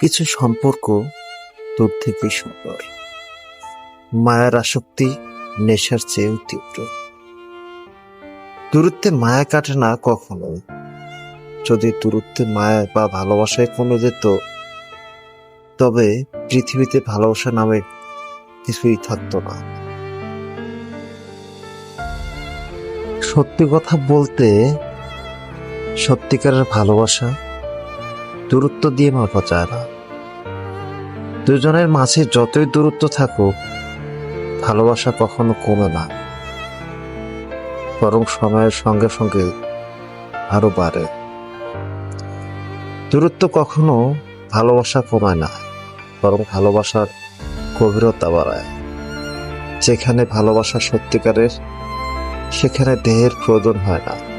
কিছু সম্পর্ক দূর থেকে সুন্দর। মায়ার আসক্তি নেশার চেয়েও তীব্র। দূরত্বে মায়া কাটে না কখনো। যদি দূরত্বে মায়া বা ভালোবাসায় কমে যেত, তবে পৃথিবীতে ভালোবাসা নামে কিছুই থাকতো না। সত্যি কথা বলতে, সত্যিকারের ভালোবাসা দূরত্ব দিয়ে মাপা যায় না। দুজনের মাঝে যতই দূরত্ব থাকুক, ভালোবাসা কখনো কমে না। বরং সময়ের সঙ্গে সঙ্গে আরও বাড়ে। দূরত্ব কখনো ভালোবাসা কমায় না, বরং ভালোবাসার গভীরতা বাড়ায়। যেখানে ভালোবাসা সত্যিকারের, সেখানে দেহের প্রয়োজন হয় না।